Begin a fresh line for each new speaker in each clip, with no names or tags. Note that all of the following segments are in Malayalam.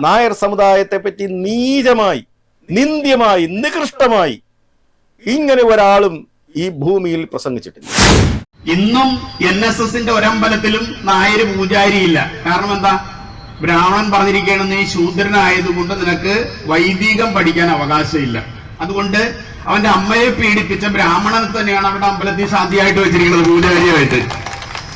നായർ സമുദായത്തെ പറ്റി നീചമായി നിന്ദ്യമായി നികൃഷ്ടമായി ഇങ്ങനെ ഒരാളും ഈ ഭൂമിയിൽ പ്രസംഗിച്ചിട്ടില്ല.
ഇന്നും എൻ എസ് എസിന്റെ ഒരമ്പലത്തിലും നായർ പൂജാരിയില്ല. കാരണം എന്താ? ബ്രാഹ്മണൻ പറഞ്ഞിരിക്കുകയാണ് നീ ശൂദ്രനായതുകൊണ്ട് നിനക്ക് വൈദികം പഠിക്കാൻ അവകാശമില്ല. അതുകൊണ്ട് അവന്റെ അമ്മയെ പീഡിപ്പിച്ച ബ്രാഹ്മണൻ തന്നെയാണ് അവരുടെ അമ്പലത്തിൽ ശാന്തിയായിട്ട് വെച്ചിരിക്കുന്നത് പൂജാരിയായിട്ട്.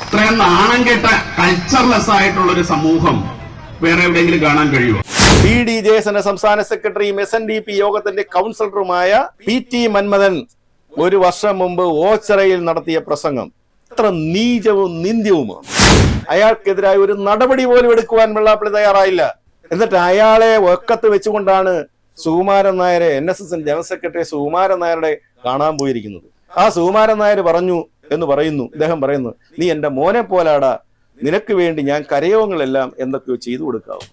ഇത്രയും നാണം കെട്ട കൾച്ചർലെസ് ആയിട്ടുള്ള ഒരു സമൂഹം വേറെ എവിടെയെങ്കിലും കാണാൻ കഴിയുമോ?
ബി ഡി ജയസന്റെ സംസ്ഥാന സെക്രട്ടറിയും എസ് എൻ ഡി പി യോഗത്തിന്റെ കൗൺസിലറുമായ പി ടി മന്മഥൻ ഒരു വർഷം മുമ്പ് ഓച്ചറയിൽ നടത്തിയ പ്രസംഗം. എത്ര നീചവും നിന്ദ്യവുമാണ്. അയാൾക്കെതിരായ ഒരു നടപടി പോലും എടുക്കുവാൻ വെള്ളാപ്പള്ളി തയ്യാറായില്ല. എന്നിട്ട് അയാളെ ഒക്കത്ത് വെച്ചുകൊണ്ടാണ് സുകുമാരൻ നായരെ N S S general secretary Sukumaran നായരുടെ കാണാൻ പോയിരിക്കുന്നത്. ആ സുകുമാരൻ നായർ പറഞ്ഞു എന്ന് പറയുന്നു. അദ്ദേഹം പറയുന്നു നീ എന്റെ മോനെ പോലാടാ നിനക്ക് വേണ്ടി ഞാൻ കരയോഗങ്ങളെല്ലാം എന്തൊക്കെയോ ചെയ്തു കൊടുക്കാവും.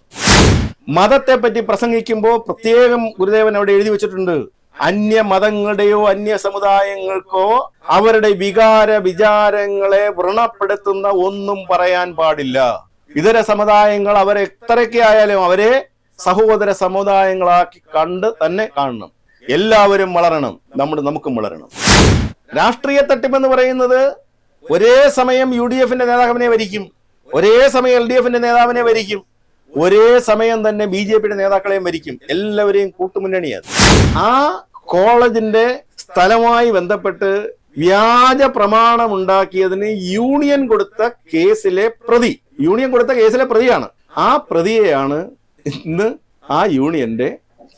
മതത്തെ പറ്റി പ്രസംഗിക്കുമ്പോൾ പ്രത്യേകം ഗുരുദേവൻ അവിടെ എഴുതി വെച്ചിട്ടുണ്ട്. അന്യ മതങ്ങളുടെയോ അന്യ സമുദായങ്ങൾക്കോ അവരുടെ വികാര വിചാരങ്ങളെ വ്രണപ്പെടുത്തുന്ന ഒന്നും പറയാൻ പാടില്ല. ഇതര സമുദായങ്ങൾ അവരെ എത്രയൊക്കെ ആയാലും അവരെ സഹോദര സമുദായങ്ങളാക്കി കണ്ട് തന്നെ കാണണം. എല്ലാവരും വളരണം. നമ്മുടെ നമുക്കും വളരണം. രാഷ്ട്രീയ തട്ടിപ്പെന്ന് പറയുന്നത് ഒരേ സമയം യു ഡി എഫിന്റെ നേതാവിനെ വരിക്കും ഒരേ സമയം എൽ ഡി എഫിന്റെ നേതാവിനെ വരിക്കും ഒരേ സമയം തന്നെ ബി ജെ പിയുടെ നേതാക്കളെയും വരിക്കും എല്ലാവരെയും കൂട്ടുമുന്നണിയാണ് ആ കോളേജിന്റെ സ്ഥലമായി ബന്ധപ്പെട്ട് വ്യാജ പ്രമാണം ഉണ്ടാക്കിയതിന് യൂണിയൻ കൊടുത്ത കേസിലെ പ്രതി യൂണിയൻ കൊടുത്ത കേസിലെ പ്രതിയാണ്. ആ പ്രതിയെയാണ് ഇന്ന് ആ യൂണിയന്റെ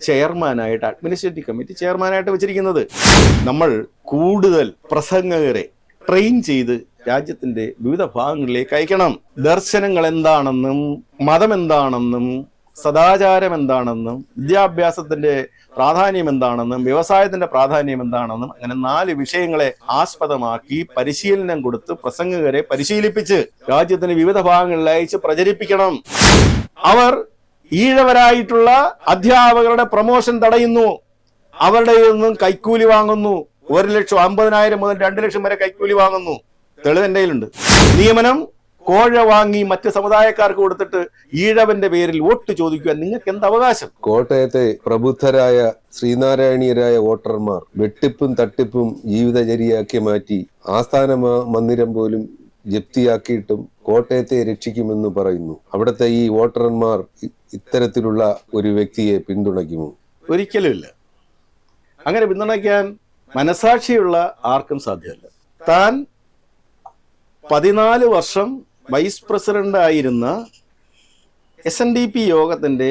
ചെയർമാനായിട്ട് അഡ്മിനിസ്ട്രേറ്റീവ് കമ്മിറ്റി ചെയർമാനായിട്ട് വെച്ചിരിക്കുന്നത്. നമ്മൾ കൂടുതൽ പ്രസംഗകരെ ട്രെയിൻ ചെയ്ത് രാജ്യത്തിന്റെ വിവിധ ഭാഗങ്ങളിലേക്ക് അയക്കണം. ദർശനങ്ങൾ എന്താണെന്നും മതം എന്താണെന്നും സദാചാരം എന്താണെന്നും വിദ്യാഭ്യാസത്തിന്റെ പ്രാധാന്യം എന്താണെന്നും വ്യവസായത്തിന്റെ പ്രാധാന്യം എന്താണെന്നും അങ്ങനെ നാല് വിഷയങ്ങളെ ആസ്പദമാക്കി പരിശീലനം കൊടുത്ത് പ്രസംഗകരെ പരിശീലിപ്പിച്ച് രാജ്യത്തിന്റെ വിവിധ ഭാഗങ്ങളിൽ അയച്ച് പ്രചരിപ്പിക്കണം. അവർ ഈഴവരായിട്ടുള്ള അധ്യാപകരുടെ പ്രൊമോഷൻ തടയുന്നു. അവരുടെ നിന്നും കൈക്കൂലി വാങ്ങുന്നു. ഒരു ലക്ഷം അമ്പതിനായിരം മുതൽ രണ്ട് ലക്ഷം വരെ കൈക്കൂലി വാങ്ങുന്നു. തെളിവ് എന്റെ കയ്യിലുണ്ട്. നിയമനം കോഴ വാങ്ങി മറ്റ് സമുദായക്കാർക്ക് കൊടുത്തിട്ട് ഈഴവന്റെ പേരിൽ വോട്ട് ചോദിക്കുക നിങ്ങൾക്ക് എന്ത് അവകാശം?
കോട്ടയത്തെ പ്രബുദ്ധരായ ശ്രീനാരായണീയരായ വോട്ടർമാർ വെട്ടിപ്പും തട്ടിപ്പും ജീവിതചര്യയാക്കി മാറ്റി ആസ്ഥാന മന്ദിരം പോലും ജപ്തിയാക്കിയിട്ടും കോട്ടയത്തെ രക്ഷിക്കുമെന്ന് പറയുന്നു. അവിടുത്തെ ഈ വോട്ടർമാർ ഇത്തരത്തിലുള്ള ഒരു വ്യക്തിയെ പിന്തുണയ്ക്കുമോ?
ഒരിക്കലുമില്ല അങ്ങനെ പിന്തുണയ്ക്കാൻ മനസാക്ഷിയുള്ള ആർക്കും സാധ്യമല്ല. താൻ പതിനാല് വർഷം വൈസ് പ്രസിഡന്റ് ആയിരുന്ന എസ് എൻ ഡി പി യോഗത്തിന്റെ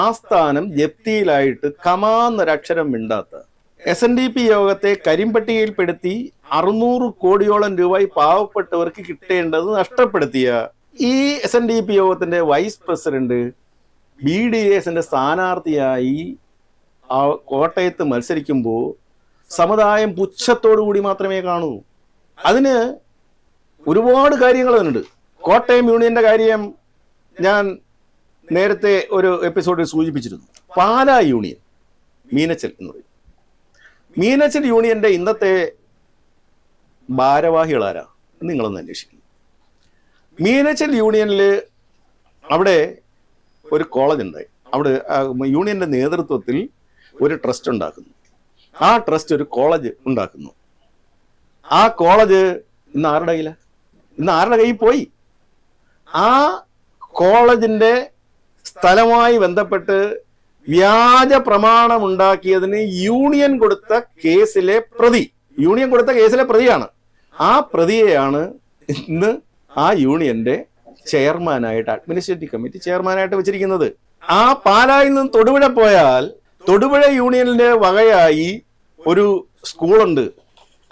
ആസ്ഥാനം ജപ്തിയിലായിട്ട് കമാന്നൊരക്ഷരം മിണ്ടാത്ത. എസ് എൻ ഡി പി യോഗത്തെ കരിമ്പട്ടികയിൽപ്പെടുത്തി അറുന്നൂറ് കോടിയോളം രൂപ പാവപ്പെട്ടവർക്ക് കിട്ടേണ്ടത് നഷ്ടപ്പെടുത്തിയ ഈ എസ് എൻ ഡി പി യോഗത്തിന്റെ വൈസ് പ്രസിഡന്റ് ബി ഡി എസിന്റെ സ്ഥാനാർത്ഥിയായി ആ കോട്ടയത്ത് മത്സരിക്കുമ്പോൾ സമുദായം പുച്ഛത്തോടു കൂടി മാത്രമേ കാണൂ. അതിന് ഒരുപാട് കാര്യങ്ങൾ അതിനുണ്ട്. കോട്ടയം യൂണിയന്റെ കാര്യം ഞാൻ നേരത്തെ ഒരു എപ്പിസോഡിൽ സൂചിപ്പിച്ചിരുന്നു. പാലാ യൂണിയൻ മീനച്ചൽ എന്ന് പറയും. മീനച്ചൽ യൂണിയന്റെ ഇന്നത്തെ ഭാരവാഹികളാരാ നിങ്ങളൊന്ന് അന്വേഷിക്കുന്നു മീനച്ചൽ യൂണിയനിൽ അവിടെ ഒരു കോളേജ് ഉണ്ടായി. അവിടെ യൂണിയന്റെ നേതൃത്വത്തിൽ ഒരു ട്രസ്റ്റ് ഉണ്ടാക്കുന്നു. ആ ട്രസ്റ്റ് ഒരു കോളേജ് ഉണ്ടാക്കുന്നു. ആ കോളേജ് ഇന്ന് ആരുടെ കയ്യില? ഇന്ന് ആരുടെ കയ്യിൽ പോയി? ആ കോളേജിന്റെ സ്ഥലമായി ബന്ധപ്പെട്ട് വ്യാജ പ്രമാണമുണ്ടാക്കിയതിന് യൂണിയൻ കൊടുത്ത കേസിലെ പ്രതി യൂണിയൻ കൊടുത്ത കേസിലെ പ്രതിയാണ്. ആ പ്രതിയെയാണ് ഇന്ന് ആ യൂണിയന്റെ ചെയർമാനായിട്ട് അഡ്മിനിസ്ട്രേറ്റീവ് കമ്മിറ്റി ചെയർമാനായിട്ട് വെച്ചിരിക്കുന്നത്. ആ പാലായിൽ നിന്ന് തൊടുപുഴ പോയാൽ തൊടുപുഴ യൂണിയനിലെ വകയായി ഒരു സ്കൂളുണ്ട്.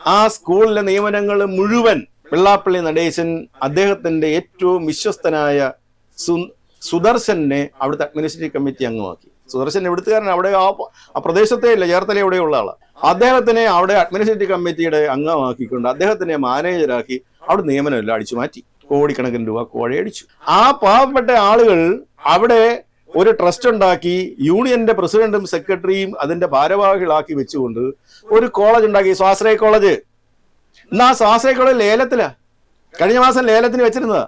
ആ സ്കൂളിലെ നിയമനങ്ങൾ മുഴുവൻ വെള്ളാപ്പള്ളി നടേശൻ അദ്ദേഹത്തിന്റെ ഏറ്റവും വിശ്വസ്തനായ സുദർശനെ അവിടുത്തെ അഡ്മിനിസ്ട്രേറ്റീവ് കമ്മിറ്റി അംഗമാക്കി. സുദർശൻ എവിടുത്തുകാരൻ അവിടെ ആ ആ പ്രദേശത്തെ ഇല്ല ചേർത്തല എവിടെയുള്ള ആളാണ് അദ്ദേഹത്തിനെ അവിടെ അഡ്മിനിസ്ട്രേറ്റീവ് കമ്മിറ്റിയുടെ അംഗമാക്കിക്കൊണ്ട് അദ്ദേഹത്തിനെ മാനേജറാക്കി അവിടെ നിയമനമെല്ലാം അടിച്ചു മാറ്റി കോടിക്കണക്കിന് രൂപ കോഴയടിച്ചു. ആ പാവപ്പെട്ട ആളുകൾ അവിടെ ഒരു ട്രസ്റ്റ് ഉണ്ടാക്കി യൂണിയന്റെ പ്രസിഡന്റും സെക്രട്ടറിയും അതിന്റെ ഭാരവാഹികളാക്കി വെച്ചുകൊണ്ട് ഒരു കോളേജ് ഉണ്ടാക്കി. സ്വാശ്രയ കോളേജ് ആ ലേലത്തിൽ ലേലത്തിലാ കഴിഞ്ഞ മാസം ലേലത്തിന് വെച്ചിരുന്നത്.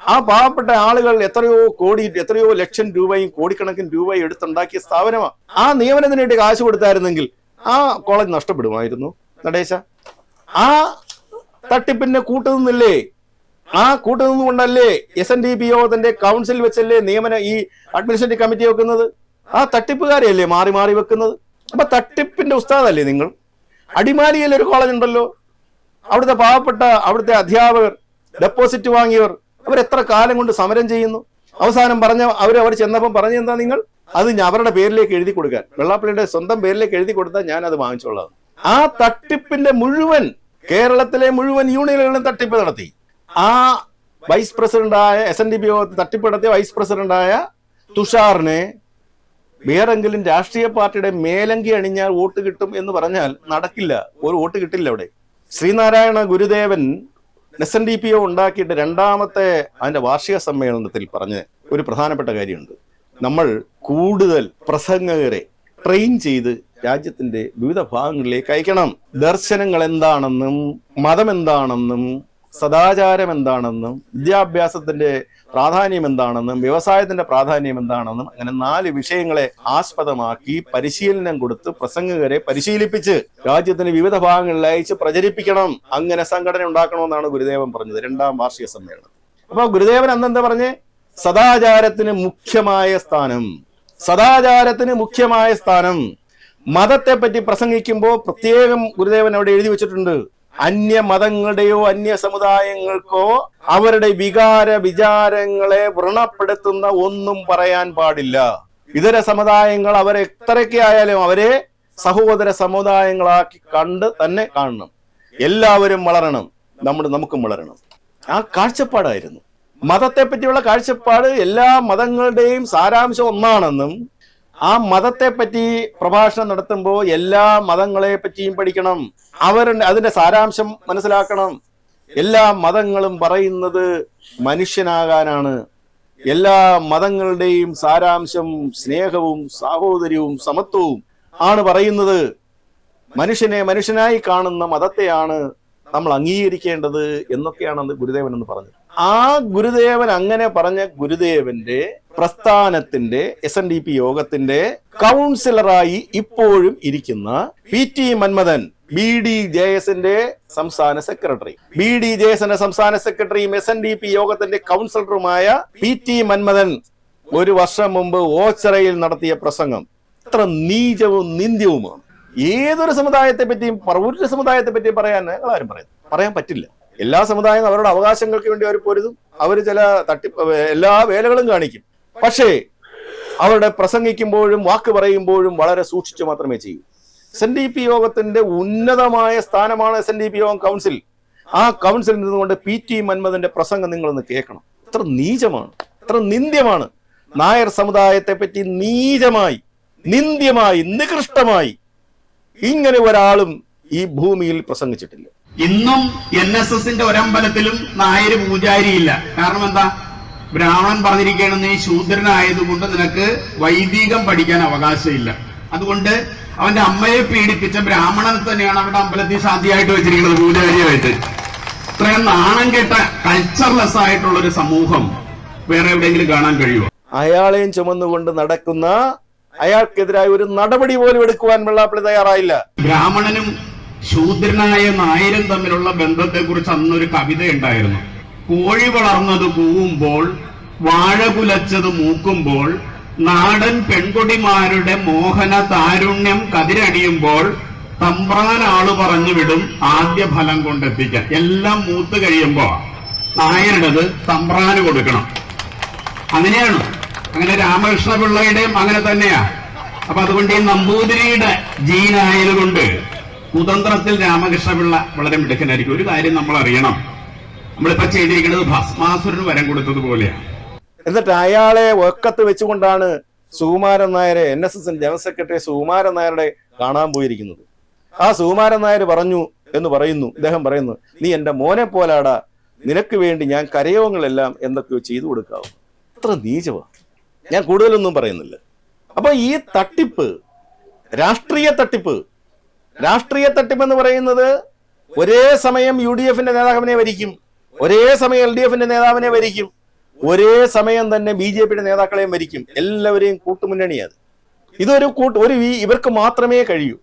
ആ പാവപ്പെട്ട ആളുകൾ എത്രയോ കോടി എത്രയോ ലക്ഷം രൂപയും കോടിക്കണക്കിന് രൂപയും എടുത്തുണ്ടാക്കിയ സ്ഥാപനമാ. ആ നിയമനത്തിന് വേണ്ടി കാശ് കൊടുത്തായിരുന്നെങ്കിൽ ആ കോളേജ് നഷ്ടപ്പെടുമായിരുന്നു. നടേശ ആ തട്ടിപ്പിന്റെ കൂട്ടുനിന്നില്ലേ? ആ കൂട്ടുനിന്നുകൊണ്ടല്ലേ എസ് എൻ ഡി പി യോഗത്തിന്റെ കൗൺസിൽ വെച്ചല്ലേ നിയമന ഈ അഡ്മിനിസ്ട്രേറ്റീവ് കമ്മിറ്റി വെക്കുന്നത്? ആ തട്ടിപ്പുകാരെയല്ലേ മാറി മാറി വെക്കുന്നത്? അപ്പൊ തട്ടിപ്പിന്റെ ഉസ്താദല്ലേ നിങ്ങൾ? അടിമാലിയിൽ ഒരു കോളേജ് ഉണ്ടല്ലോ അവിടുത്തെ പാവപ്പെട്ട അവിടുത്തെ അധ്യാപകർ ഡെപ്പോസിറ്റ് വാങ്ങിയവർ അവർ എത്ര കാലം കൊണ്ട് സമരം ചെയ്യുന്നു? അവസാനം പറഞ്ഞ അവർ അവർ ചെന്നപ്പം പറഞ്ഞ എന്താ നിങ്ങൾ? അത് അവരുടെ പേരിലേക്ക് എഴുതി കൊടുക്കാൻ. വെള്ളാപ്പള്ളിയുടെ സ്വന്തം പേരിലേക്ക് എഴുതി കൊടുത്താൽ ഞാൻ അത് വാങ്ങിച്ചോളാം. ആ തട്ടിപ്പിന്റെ മുഴുവൻ കേരളത്തിലെ മുഴുവൻ യൂണിയനുകളും തട്ടിപ്പ് നടത്തി. ആ വൈസ് പ്രസിഡന്റായ എസ് എൻ ഡി പി തട്ടിപ്പ് നടത്തിയ വൈസ് പ്രസിഡന്റായ തുഷാറിനെ വേറെങ്കിലും രാഷ്ട്രീയ പാർട്ടിയുടെ മേലങ്കി അണിഞ്ഞാൽ വോട്ട് കിട്ടും എന്ന് പറഞ്ഞാൽ നടക്കില്ല. ഒരു വോട്ട് കിട്ടില്ല അവിടെ. Sreenarayana Gurudevan S N D P O ഉണ്ടാക്കിയിട്ട് രണ്ടാമത്തെ അതിന്റെ വാർഷിക സമ്മേളനത്തിൽ പറഞ്ഞ ഒരു പ്രധാനപ്പെട്ട കാര്യമുണ്ട്. നമ്മൾ കൂടുതൽ പ്രസംഗകരെ ട്രെയിൻ ചെയ്ത് രാജ്യത്തിന്റെ വിവിധ ഭാഗങ്ങളിലേക്ക് അയക്കണം. ദർശനങ്ങൾ എന്താണെന്നും മതം എന്താണെന്നും സദാചാരം എന്താണെന്നും വിദ്യാഭ്യാസത്തിന്റെ പ്രാധാന്യം എന്താണെന്നും വ്യവസായത്തിന്റെ പ്രാധാന്യം എന്താണെന്നും അങ്ങനെ നാല് വിഷയങ്ങളെ ആസ്പദമാക്കി പരിശീലനം കൊടുത്ത് പ്രസംഗകരെ പരിശീലിപ്പിച്ച് രാജ്യത്തിന്റെ വിവിധ ഭാഗങ്ങളിൽ അയച്ച് പ്രചരിപ്പിക്കണം. അങ്ങനെ സംഘടന ഉണ്ടാക്കണമെന്നാണ് ഗുരുദേവൻ പറഞ്ഞത് രണ്ടാം വാർഷിക സമ്മേളനം. അപ്പൊ ഗുരുദേവൻ അന്നെന്താ പറഞ്ഞേ? സദാചാരത്തിന് മുഖ്യമായ സ്ഥാനം. സദാചാരത്തിന് മുഖ്യമായ സ്ഥാനം. മതത്തെ പറ്റി പ്രസംഗിക്കുമ്പോൾ പ്രത്യേകം ഗുരുദേവൻ അവിടെ എഴുതി വെച്ചിട്ടുണ്ട്. അന്യ മതങ്ങളുടെയോ അന്യ സമുദായങ്ങൾക്കോ അവരുടെ വികാര വിചാരങ്ങളെ വ്രണപ്പെടുത്തുന്ന ഒന്നും പറയാൻ പാടില്ല. ഇതര സമുദായങ്ങൾ അവരെ എത്രയൊക്കെ ആയാലും അവരെ സഹോദര സമുദായങ്ങളാക്കി കണ്ട് തന്നെ കാണണം. എല്ലാവരും വളരണം. നമ്മുടെ നമുക്കും വളരണം. ആ കാഴ്ചപ്പാടായിരുന്നു. മതത്തെ പറ്റിയുള്ള കാഴ്ചപ്പാട് എല്ലാ മതങ്ങളുടെയും സാരാംശം ഒന്നാണെന്നും ആ മതത്തെ പറ്റി പ്രഭാഷണം നടത്തുമ്പോൾ എല്ലാ മതങ്ങളെ പറ്റിയും പഠിക്കണം. അവരുടെ അതിന്റെ സാരാംശം മനസ്സിലാക്കണം. എല്ലാ മതങ്ങളും പറയുന്നത് മനുഷ്യനാകാനാണ്. എല്ലാ മതങ്ങളുടെയും സാരാംശം സ്നേഹവും സാഹോദര്യവും സമത്വവും ആണ് പറയുന്നത്. മനുഷ്യനെ മനുഷ്യനായി കാണുന്ന മതത്തെയാണ് നമ്മൾ അംഗീകരിക്കേണ്ടത് എന്നൊക്കെയാണ് ഗുരുദേവൻ എന്ന് പറഞ്ഞത്. ആ ഗുരുദേവൻ അങ്ങനെ പറഞ്ഞ ഗുരുദേവന്റെ പ്രസ്ഥാനത്തിന്റെ എസ് എൻ ഡി പി യോഗത്തിന്റെ കൗൺസിലറായി ഇപ്പോഴും ഇരിക്കുന്ന P T Manmadhan B D J എസിന്റെ സംസ്ഥാന സെക്രട്ടറി. ബി ഡി ജെ എസിന്റെ സംസ്ഥാന സെക്രട്ടറിയും എസ് എൻ ഡി പി യോഗത്തിന്റെ കൗൺസിലറുമായ പി ടി മന്മഥൻ ഒരു വർഷം മുമ്പ് ഓച്ചറയിൽ നടത്തിയ പ്രസംഗം. എത്ര നീചവും നിന്ദ്യവുമാണ്. ഏതൊരു സമുദായത്തെ പറ്റിയും പറ- ഒരു സമുദായത്തെ പറ്റിയും പറയാൻ ഞങ്ങൾ ആരും പറയുന്നു പറയാൻ പറ്റില്ല. എല്ലാ സമുദായവും അവരുടെ അവകാശങ്ങൾക്ക് വേണ്ടി അവർ പൊരുതും. അവർ ചില തട്ടി എല്ലാ വേലകളും കാണിക്കും. പക്ഷേ അവരുടെ പ്രസംഗിക്കുമ്പോഴും വാക്ക് പറയുമ്പോഴും വളരെ സൂക്ഷിച്ചു മാത്രമേ ചെയ്യൂ. എസ് എൻ ഡി പി യോഗത്തിന്റെ ഉന്നതമായ സ്ഥാനമാണ് എസ് എൻ ഡി പി യോഗം കൗൺസിൽ. ആ കൗൺസിലിൽ നിന്നുകൊണ്ട് പി ടി മന്മഥന്റെ പ്രസംഗം നിങ്ങളൊന്ന് കേൾക്കണം. എത്ര നീചമാണ് എത്ര നിന്ദ്യമാണ്. നായർ സമുദായത്തെ പറ്റി നീചമായി നിന്ദ്യമായി നികൃഷ്ടമായി ഇങ്ങനെ ഒരാളും ഈ ഭൂമിയിൽ പ്രസംഗിച്ചിട്ടില്ല.
ഇന്നും എൻ എസ് എസിന്റെ ഒരമ്പലത്തിലും നായര് പൂജാരിയില്ല. കാരണം എന്താ? ബ്രാഹ്മണൻ പറഞ്ഞിരിക്കുകയാണ് നീ ശൂദ്രനായതുകൊണ്ട് നിനക്ക് വൈദികം പഠിക്കാൻ അവകാശമില്ല. അതുകൊണ്ട് അവന്റെ അമ്മയെ പീഡിപ്പിച്ച ബ്രാഹ്മണൻ തന്നെയാണ് അവരുടെ അമ്പലത്തിൽ സാധ്യമായിട്ട് വെച്ചിരിക്കുന്നത് പൂജാരിയായിട്ട്. ഇത്രയും നാണം കെട്ട കൾച്ചർലെസ് ആയിട്ടുള്ള ഒരു സമൂഹം വേറെ എവിടെയെങ്കിലും കാണാൻ കഴിയുമോ?
അയാളെയും ചുമന്നുകൊണ്ട് നടക്കുന്ന അയാൾക്കെതിരായ ഒരു നടപടി പോലും എടുക്കുവാൻ വെള്ളാപ്പള്ളി തയ്യാറായില്ല.
ബ്രാഹ്മണനും ശൂദ്രനായ നായരും തമ്മിലുള്ള ബന്ധത്തെക്കുറിച്ച് അന്നൊരു കവിത ഉണ്ടായിരുന്നു. കോഴി വളർന്നത് കൂവുമ്പോൾ വാഴ കുലച്ചത് മൂക്കുമ്പോൾ നാടൻ പെൺകുടിമാരുടെ മോഹന താരുണ്യം കതിരണിയുമ്പോൾ തമ്പ്രാൻ ആൾ പറഞ്ഞു വിടും ആദ്യ ഫലം കൊണ്ടെത്തിക്കാൻ. എല്ലാം മൂത്ത് കഴിയുമ്പോ നായരുടേത് തമ്പ്രാന് കൊടുക്കണം. അങ്ങനെയാണ്. അങ്ങനെ രാമകൃഷ്ണ പിള്ളയുടെയും അങ്ങനെ തന്നെയാ. അപ്പൊ അതുകൊണ്ട് ഈ നമ്പൂതിരിയുടെ ജീനായതുകൊണ്ട് കുതന്ത്രത്തിൽ രാമകൃഷ്ണപിള്ള വളരെ മിടുക്കനായിരിക്കും. ഒരു കാര്യം നമ്മൾ അറിയണം നമ്മളിപ്പോ ചെയ്തിരിക്കുന്നത് ഭസ്മാസുരന് വരം കൊടുത്തതുപോലെയാണ്
എന്നിട്ട് അയാളെ ഒക്കത്ത് വെച്ചുകൊണ്ടാണ് സുകുമാരൻ നായരെ N S S general secretary Sukumaran നായരുടെ കാണാൻ പോയിരിക്കുന്നത്. ആ സുകുമാരൻ നായർ പറഞ്ഞു എന്ന് പറയുന്നു ഇദ്ദേഹം പറയുന്നു നീ എന്റെ മോനെ പോലാടാ നിനക്ക് വേണ്ടി ഞാൻ കരയോഗങ്ങളെല്ലാം എന്തൊക്കെയോ ചെയ്തു കൊടുക്കാവും. അത്ര നീചവാ. ഞാൻ കൂടുതലൊന്നും പറയുന്നില്ല. അപ്പൊ ഈ തട്ടിപ്പ് രാഷ്ട്രീയ തട്ടിപ്പ് രാഷ്ട്രീയ തട്ടിപ്പ് എന്ന് പറയുന്നത് ഒരേ സമയം യു ഡി എഫിന്റെ നേതാവിനെ വരിക്കും ഒരേ സമയം എൽ ഡി എഫിന്റെ നേതാവിനെ വരിക്കും. ഒരേ സമയം തന്നെ ബി ജെ പിയുടെ നേതാക്കളെയും മരിക്കും എല്ലാവരെയും കൂട്ടുമുന്നണിയത് ഇതൊരു കൂട്ട് ഒരു ഇവർക്ക് മാത്രമേ കഴിയൂ.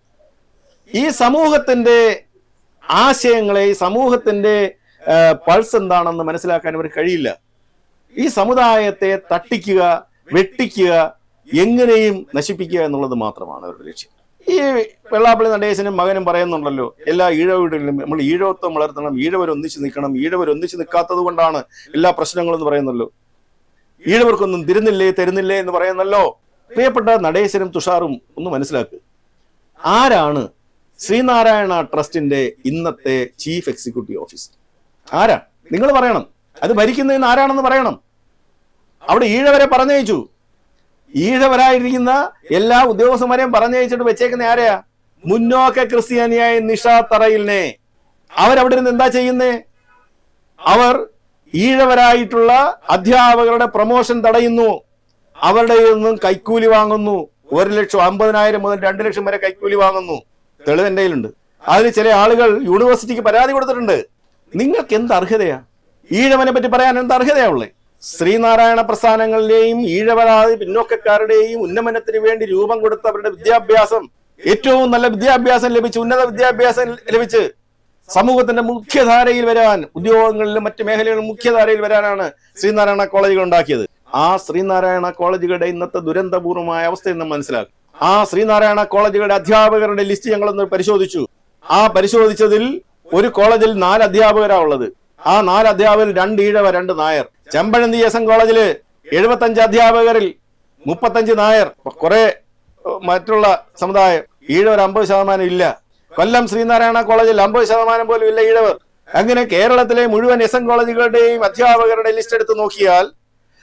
ഈ സമൂഹത്തിന്റെ ആശയങ്ങളെ ഈ സമൂഹത്തിന്റെ പൾസ് എന്താണെന്ന് മനസ്സിലാക്കാൻ ഇവർക്ക് കഴിയില്ല. ഈ സമുദായത്തെ തട്ടിക്കുക വെട്ടിക്കുക എങ്ങനെയും നശിപ്പിക്കുക എന്നുള്ളത് മാത്രമാണ് അവരുടെ ലക്ഷ്യം. ഈ വെള്ളാപ്പള്ളി നടേശനും മകനും പറയുന്നുണ്ടല്ലോ എല്ലാ ഈഴ വീടുകളിലും നമ്മൾ ഈഴവത്വം വളർത്തണം ഈഴവരൊന്നിച്ച് നിൽക്കണം ഈഴവരൊന്നിച്ച് നിൽക്കാത്തത് കൊണ്ടാണ് എല്ലാ പ്രശ്നങ്ങളും പറയുന്നല്ലോ ഈഴവർക്കൊന്നും തിരുന്നില്ലേ തരുന്നില്ലേ എന്ന് പറയുന്നല്ലോ. പ്രിയപ്പെട്ട നടേശനും തുഷാറും ഒന്ന് മനസ്സിലാക്ക്. ആരാണ് ശ്രീനാരായണ ട്രസ്റ്റിന്റെ ഇന്നത്തെ ചീഫ് എക്സിക്യൂട്ടീവ് ഓഫീസർ? ആരാ? നിങ്ങൾ പറയണം. അത് ഭരിക്കുന്നതിന് ആരാണെന്ന് പറയണം. അവിടെ ഈഴവരെ പറഞ്ഞയച്ചു. ഈഴവരായിരിക്കുന്ന എല്ലാ ഉദ്യോഗസ്ഥന്മാരെയും പറഞ്ഞയച്ചിട്ട് വെച്ചേക്കുന്ന ആരെയാ? മുന്നോക്ക ക്രിസ്ത്യാനിയായ നിഷ തറയിലിനെ. അവരവിടെ നിന്ന് എന്താ ചെയ്യുന്നേ? അവർ ഈഴവരായിട്ടുള്ള അധ്യാപകരുടെ പ്രൊമോഷൻ തടയുന്നു. അവരുടെ നിന്നും കൈക്കൂലി വാങ്ങുന്നു. ഒരു ലക്ഷം അമ്പതിനായിരം മുതൽ രണ്ട് ലക്ഷം വരെ കൈക്കൂലി വാങ്ങുന്നു. തെളിവ് എന്റെ കയ്യിലുണ്ട്. അതിന് ചില ആളുകൾ യൂണിവേഴ്സിറ്റിക്ക് പരാതി കൊടുത്തിട്ടുണ്ട്. നിങ്ങൾക്ക് എന്ത് അർഹതയാ? ഈഴവനെ പറ്റി പറയാൻ എന്ത് അർഹതയാ ഉള്ളേ? ശ്രീനാരായണ പ്രസ്ഥാനങ്ങളിലെയും ഈഴവരാതി പിന്നോക്കക്കാരുടെയും ഉന്നമനത്തിന് വേണ്ടി രൂപം കൊടുത്ത അവരുടെ വിദ്യാഭ്യാസം ഏറ്റവും നല്ല വിദ്യാഭ്യാസം ലഭിച്ച് ഉന്നത വിദ്യാഭ്യാസം ലഭിച്ച് സമൂഹത്തിന്റെ മുഖ്യധാരയിൽ വരാൻ ഉദ്യോഗങ്ങളിലും മറ്റു മേഖലകളിലും മുഖ്യധാരയിൽ വരാനാണ് ശ്രീനാരായണ കോളേജുകൾ ഉണ്ടാക്കിയത്. ആ ശ്രീനാരായണ കോളേജുകളുടെ ഇന്നത്തെ ദുരന്തപൂർവമായ അവസ്ഥ നമ്മൾ മനസ്സിലാക്കും. ആ ശ്രീനാരായണ കോളേജുകളുടെ അധ്യാപകരുടെ ലിസ്റ്റ് ഞങ്ങളൊന്ന് പരിശോധിച്ചു. ആ പരിശോധിച്ചതിൽ ഒരു കോളേജിൽ നാല് അധ്യാപകരാ ഉള്ളത്. ആ നാല് അധ്യാപകരിൽ രണ്ട് ഈഴവ രണ്ട് നായർ. ചെമ്പഴന്തി എസ് എൻ കോളേജിൽ എഴുപത്തഞ്ച് അധ്യാപകരിൽ മുപ്പത്തഞ്ച് നായർ. കുറെ മറ്റുള്ള സമുദായം ഈഴവർ അമ്പത് ശതമാനം ഇല്ല. കൊല്ലം ശ്രീനാരായണ കോളേജിൽ അമ്പത് ശതമാനം പോലും ഇല്ല ഈഴവർ. അങ്ങനെ കേരളത്തിലെ മുഴുവൻ എസ് എൻ കോളേജുകളുടെയും അധ്യാപകരുടെ ലിസ്റ്റ് എടുത്ത് നോക്കിയാൽ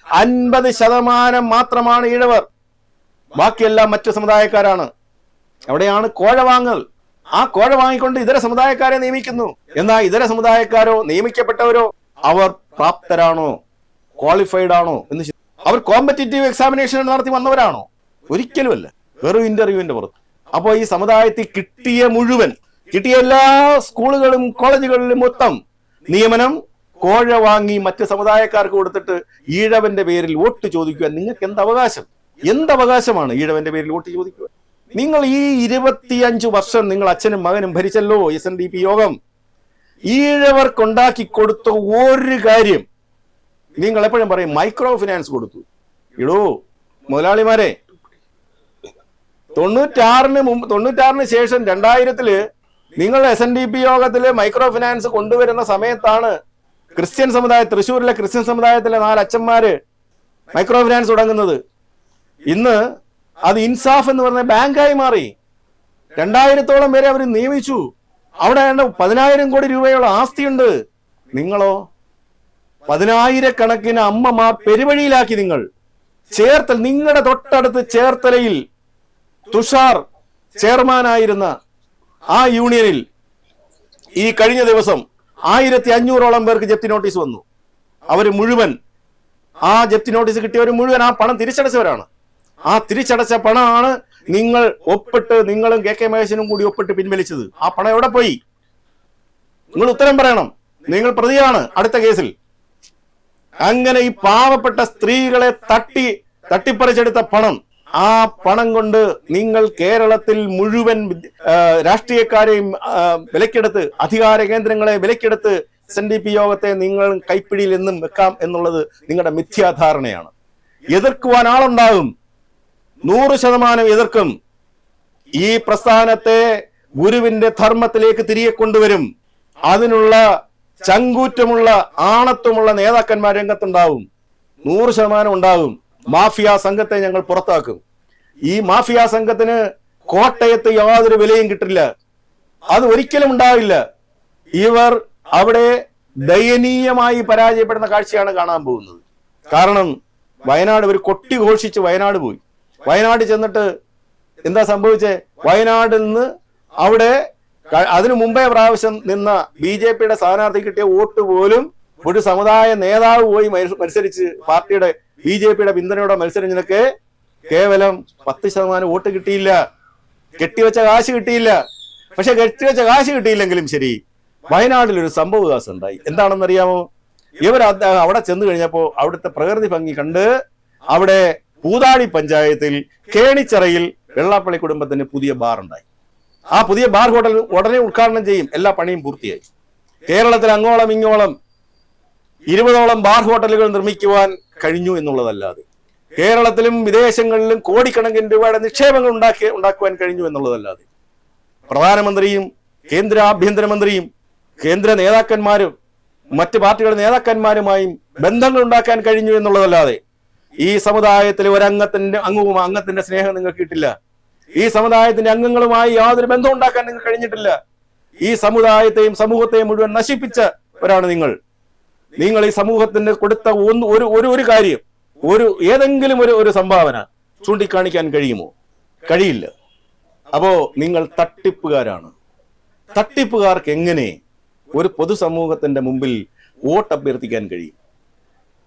അൻപത് ശതമാനം മാത്രമാണ് ഈഴവർ. ബാക്കിയെല്ലാം മറ്റു സമുദായക്കാരാണ്. അവിടെയാണ് കോഴ വാങ്ങൽ ആ കോഴ വാങ്ങിക്കൊണ്ട് ഇതര സമുദായക്കാരെ നിയമിക്കുന്നു. എന്നാൽ ഇതര സമുദായക്കാരോ നിയമിക്കപ്പെട്ടവരോ അവർ പ്രാപ്തരാണോ? ക്വാളിഫൈഡ് ആണോ എന്ന് അവർ കോമ്പറ്റേറ്റീവ് എക്സാമിനേഷൻ നടത്തി വന്നവരാണോ? ഒരിക്കലുമല്ല. വെറും ഇന്റർവ്യൂവിന്റെ പുറത്ത്. അപ്പോൾ ഈ സമുദായത്തിൽ കിട്ടിയ മുഴുവൻ കിട്ടിയ എല്ലാ സ്കൂളുകളും കോളേജുകളിലും മൊത്തം നിയമനം കോഴ വാങ്ങി മറ്റ് സമുദായക്കാർക്ക് കൊടുത്തിട്ട് ഈഴവന്റെ പേരിൽ വോട്ട് ചോദിക്കുക നിങ്ങൾക്ക് എന്ത് അവകാശം? എന്ത് അവകാശമാണ് ഈഴവന്റെ പേരിൽ വോട്ട് ചോദിക്കുക നിങ്ങൾ ഈ ഇരുപത്തിയഞ്ചു വർഷം നിങ്ങൾ അച്ഛനും മകനും ഭരിച്ചല്ലോ എസ് എൻ ഡി പി യോഗം. ഈഴവർക്കുണ്ടാക്കി കൊടുത്ത ഒരു കാര്യം നിങ്ങൾ എപ്പോഴും പറയും മൈക്രോ ഫിനാൻസ് കൊടുത്തു. ഇടൂ മുതലാളിമാരെ തൊണ്ണൂറ്റാറിന് മുമ്പ് തൊണ്ണൂറ്റാറിന് ശേഷം രണ്ടായിരത്തിൽ നിങ്ങൾ എസ് എൻ ഡി പി യോഗത്തിൽ മൈക്രോ ഫിനാൻസ് കൊണ്ടുവരുന്ന സമയത്താണ് ക്രിസ്ത്യൻ സമുദായ തൃശ്ശൂരിലെ ക്രിസ്ത്യൻ സമുദായത്തിലെ നാല് അച്ഛന്മാര് മൈക്രോ ഫിനാൻസ് തുടങ്ങുന്നത്. ഇന്ന് അത് ഇൻസാഫ് എന്ന് പറഞ്ഞ ബാങ്കായി മാറി. രണ്ടായിരത്തോളം പേരെ അവർ നിയമിച്ചു. അവിടെ പതിനായിരം കോടി രൂപയുള്ള ആസ്തിയുണ്ട്. നിങ്ങളോ? പതിനായിരക്കണക്കിന് അമ്മമാർ പെരുവഴിയിലാക്കി നിങ്ങൾ. ചേർത്തൽ നിങ്ങളുടെ തൊട്ടടുത്ത് ചേർത്തലയിൽ തുഷാർ ചെയർമാനായിരുന്ന ആ യൂണിയനിൽ ഈ കഴിഞ്ഞ ദിവസം ആയിരത്തി അഞ്ഞൂറോളം പേർക്ക് ജപ്തി നോട്ടീസ് വന്നു. അവർ മുഴുവൻ ആ ജപ്തി നോട്ടീസ് കിട്ടിയവർ മുഴുവൻ ആ പണം തിരിച്ചടച്ചവരാണ്. ആ തിരിച്ചടച്ച പണമാണ് നിങ്ങൾ ഒപ്പിട്ട് നിങ്ങളും കെ കെ മഹേശനും കൂടി ഒപ്പിട്ട് പിൻവലിച്ചത്. ആ പണം എവിടെ പോയി? നിങ്ങൾ ഉത്തരം പറയണം. നിങ്ങൾ പ്രതിയാണ് അടുത്ത കേസിൽ. അങ്ങനെ ഈ പാവപ്പെട്ട സ്ത്രീകളെ തട്ടി തട്ടിപ്പറിച്ചെടുത്ത പണം. ആ പണം കൊണ്ട് നിങ്ങൾ കേരളത്തിൽ മുഴുവൻ രാഷ്ട്രീയക്കാരെയും വിലക്കെടുത്ത് അധികാര കേന്ദ്രങ്ങളെ വിലക്കെടുത്ത് എസ് ഡി പി യോഗത്തെ നിങ്ങൾ കൈപ്പിടിയിൽ എന്നും വെക്കാം എന്നുള്ളത് നിങ്ങളുടെ മിഥ്യാധാരണയാണ്. എതിർക്കുവാൻ ആളുണ്ടാകും. നൂറ് ശതമാനം എതിർക്കും. ഈ പ്രസ്ഥാനത്തെ ഗുരുവിന്റെ ധർമ്മത്തിലേക്ക് തിരികെ കൊണ്ടുവരും. അതിനുള്ള ചങ്കൂറ്റമുള്ള ആണത്വമുള്ള നേതാക്കന്മാർ രംഗത്തുണ്ടാവും. നൂറ് ശതമാനം ഉണ്ടാവും. മാഫിയ സംഘത്തെ ഞങ്ങൾ പുറത്താക്കും. ഈ മാഫിയ സംഘത്തിന് കോട്ടയത്ത് യാതൊരു വിലയും കിട്ടില്ല. അത് ഒരിക്കലും ഉണ്ടാവില്ല. ഇവർ അവിടെ ദയനീയമായി പരാജയപ്പെടുന്ന കാഴ്ചയാണ് കാണാൻ പോകുന്നത്. കാരണം വയനാട് ഒരു കൊട്ടി ഘോഷിച്ച് വയനാട് പോയി. വയനാട് ചെന്നിട്ട് എന്താ സംഭവിച്ചേ? വയനാട്ടിൽ നിന്ന് അവിടെ അതിനു മുമ്പേ പ്രാവശ്യം നിന്ന ബി ജെ പിയുടെ സ്ഥാനാർത്ഥി കിട്ടിയ വോട്ട് പോലും ഒരു സമുദായ നേതാവ് പോയി മത്സ- മത്സരിച്ച് പാർട്ടിയുടെ ബി ജെ പിയുടെ പിന്തുണയോടെ മത്സരിച്ചതിനൊക്കെ കേവലം പത്ത് ശതമാനം വോട്ട് കിട്ടിയില്ല. കെട്ടിവെച്ച കാശ് കിട്ടിയില്ല. പക്ഷെ കെട്ടിവെച്ച കാശ് കിട്ടിയില്ലെങ്കിലും ശരി വയനാട്ടിൽ ഒരു സംഭവവികാസം ഉണ്ടായി. എന്താണെന്നറിയാമോ? ഇവർ അദ്ദേഹം അവിടെ ചെന്ന് കഴിഞ്ഞപ്പോൾ അവിടുത്തെ പ്രകൃതി ഭംഗി കണ്ട് അവിടെ പൂതാടി പഞ്ചായത്തിൽ കേണിച്ചിറയിൽ വെള്ളാപ്പള്ളി കുടുംബത്തിന് പുതിയ ബാർ ഉണ്ടായി ആ പുതിയ ബാർ ഹോട്ടൽ ഉടനെ ഉദ്ഘാടനം ചെയ്യും. എല്ലാ പണിയും പൂർത്തിയായി. കേരളത്തിൽ അങ്ങോളം ഇങ്ങോളം ഇരുപതോളം ബാർ ഹോട്ടലുകൾ നിർമ്മിക്കുവാൻ കഴിഞ്ഞു എന്നുള്ളതല്ലാതെ കേരളത്തിലും വിദേശങ്ങളിലും കോടിക്കണക്കിന് രൂപയുടെ നിക്ഷേപങ്ങൾ ഉണ്ടാക്കി ഉണ്ടാക്കുവാൻ കഴിഞ്ഞു എന്നുള്ളതല്ലാതെ പ്രധാനമന്ത്രിയും കേന്ദ്ര ആഭ്യന്തരമന്ത്രിയും കേന്ദ്ര നേതാക്കന്മാരും മറ്റ് പാർട്ടികളുടെ നേതാക്കന്മാരുമായും ബന്ധങ്ങൾ ഉണ്ടാക്കാൻ കഴിഞ്ഞു എന്നുള്ളതല്ലാതെ ഈ സമുദായത്തിലെ ഒരംഗത്തിന്റെ അംഗവും അംഗത്തിന്റെ സ്നേഹം നിങ്ങൾക്ക് കിട്ടില്ല. ഈ സമുദായത്തിന്റെ അംഗങ്ങളുമായി യാതൊരു ബന്ധം ഉണ്ടാക്കാൻ നിങ്ങൾക്ക് കഴിഞ്ഞിട്ടില്ല. ഈ സമുദായത്തെയും സമൂഹത്തെയും മുഴുവൻ നശിപ്പിച്ച ഒരാണ് നിങ്ങൾ. നിങ്ങൾ ഈ സമൂഹത്തിന് കൊടുത്ത ഒന്ന് ഒരു ഒരു ഒരു കാര്യം ഒരു ഏതെങ്കിലും ഒരു ഒരു സംഭാവന ചൂണ്ടിക്കാണിക്കാൻ കഴിയുമോ? കഴിയില്ല. അപ്പോ നിങ്ങൾ തട്ടിപ്പുകാരാണ്. തട്ടിപ്പുകാർക്ക് എങ്ങനെ ഒരു പൊതുസമൂഹത്തിന്റെ മുമ്പിൽ വോട്ട് അഭ്യർത്ഥിക്കാൻ കഴിയും?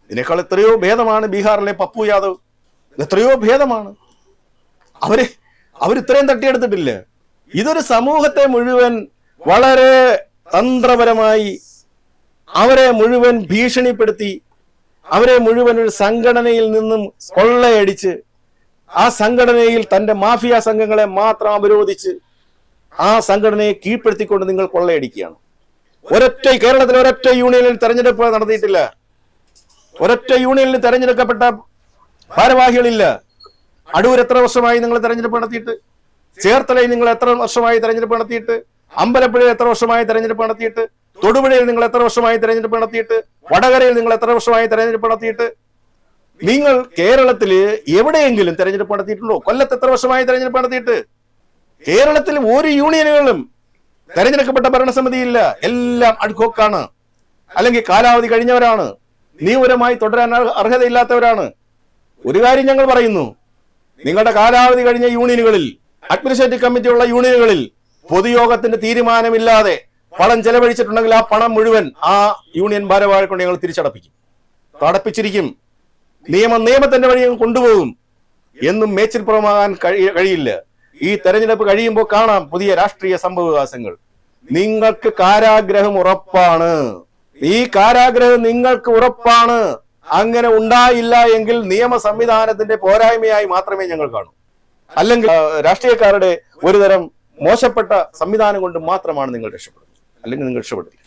ഇതിനേക്കാൾ എത്രയോ ഭേദമാണ് ബീഹാറിലെ പപ്പു യാദവ്. എത്രയോ ഭേദമാണ്. അവർ അവരിത്രയും തട്ടിയെടുത്തിട്ടില്ല? ഇതൊരു സമൂഹത്തെ മുഴുവൻ വളരെ തന്ത്രപരമായി അവരെ മുഴുവൻ ഭീഷണിപ്പെടുത്തി അവരെ മുഴുവൻ ഒരു സംഘടനയിൽ നിന്നും കൊള്ളയടിച്ച് ആ സംഘടനയിൽ തന്റെ മാഫിയ സംഘങ്ങളെ മാത്രം അവരോധിച്ച് ആ സംഘടനയെ കീഴ്പ്പെടുത്തിക്കൊണ്ട് നിങ്ങൾ കൊള്ളയടിക്കുകയാണ്. ഒരൊറ്റ കേരളത്തിൽ ഒരൊറ്റ യൂണിയനിൽ തെരഞ്ഞെടുപ്പ് നടത്തിയിട്ടില്ല. ഒരൊറ്റ യൂണിയനിൽ തെരഞ്ഞെടുക്കപ്പെട്ട ഭാരവാഹികളില്ല. അടൂർ എത്ര വർഷമായി നിങ്ങൾ തെരഞ്ഞെടുപ്പ് നടത്തിയിട്ട്? ചേർത്തലയിൽ നിങ്ങൾ എത്ര വർഷമായി തെരഞ്ഞെടുപ്പ് നടത്തിയിട്ട്? അമ്പലപ്പുഴയിൽ എത്ര വർഷമായി തെരഞ്ഞെടുപ്പ് നടത്തിയിട്ട്? തൊടുപുഴയിൽ നിങ്ങൾ എത്ര വർഷമായി തെരഞ്ഞെടുപ്പ് നടത്തിയിട്ട്? വടകരയിൽ നിങ്ങൾ എത്ര വർഷമായി തെരഞ്ഞെടുപ്പ് നടത്തിയിട്ട്? നിങ്ങൾ കേരളത്തിൽ എവിടെയെങ്കിലും തെരഞ്ഞെടുപ്പ് നടത്തിയിട്ടുണ്ടോ? കൊല്ലത്ത് എത്ര വർഷമായി തെരഞ്ഞെടുപ്പ് നടത്തിയിട്ട്? കേരളത്തിൽ ഒരു യൂണിയനുകളും തെരഞ്ഞെടുക്കപ്പെട്ട ഭരണസമിതിയില്ല. എല്ലാം അഡ്ഹോക്കാണ് അല്ലെങ്കിൽ കാലാവധി കഴിഞ്ഞവരാണ്. നിയമപരമായി തുടരാൻ അർഹ- അർഹതയില്ലാത്തവരാണ്. ഒരു കാര്യം ഞങ്ങൾ പറയുന്നു. നിങ്ങളുടെ കാലാവധി കഴിഞ്ഞ യൂണിയനുകളിൽ അഡ്മിനിസ്ട്രേറ്റീവ് കമ്മിറ്റിയുള്ള യൂണിയനുകളിൽ പൊതുയോഗത്തിന്റെ തീരുമാനമില്ലാതെ പണം ചെലവഴിച്ചിട്ടുണ്ടെങ്കിൽ ആ പണം മുഴുവൻ ആ യൂണിയൻ ഭാരവാഹി കൊണ്ട് ഞങ്ങൾ തിരിച്ചടപ്പിക്കും. തടപ്പിച്ചിരിക്കും. നിയമം നിയമത്തിന്റെ വഴി കൊണ്ടുപോകും എന്നും മേച്ചിൽപ്പുറമാകാൻ കഴി- കഴിയില്ല. ഈ തെരഞ്ഞെടുപ്പ് കഴിയുമ്പോൾ കാണാം പുതിയ രാഷ്ട്രീയ സംഭവവികാസങ്ങൾ. നിങ്ങൾക്ക് കാരാഗ്രഹം ഉറപ്പാണ്. ഈ കാരാഗ്രഹം നിങ്ങൾക്ക് ഉറപ്പാണ്. അങ്ങനെ ഉണ്ടായില്ല എങ്കിൽ നിയമ സംവിധാനത്തിന്റെ പോരായ്മയായി മാത്രമേ ഞങ്ങൾ കാണൂ. അല്ലെങ്കിൽ രാഷ്ട്രീയക്കാരുടെ ഒരുതരം മോശപ്പെട്ട സംവിധാനം കൊണ്ട് മാത്രമാണ് നിങ്ങൾ രക്ഷപ്പെടുന്നത്. അല്ലെങ്കിൽ നിങ്ങൾ രക്ഷപ്പെടില്ല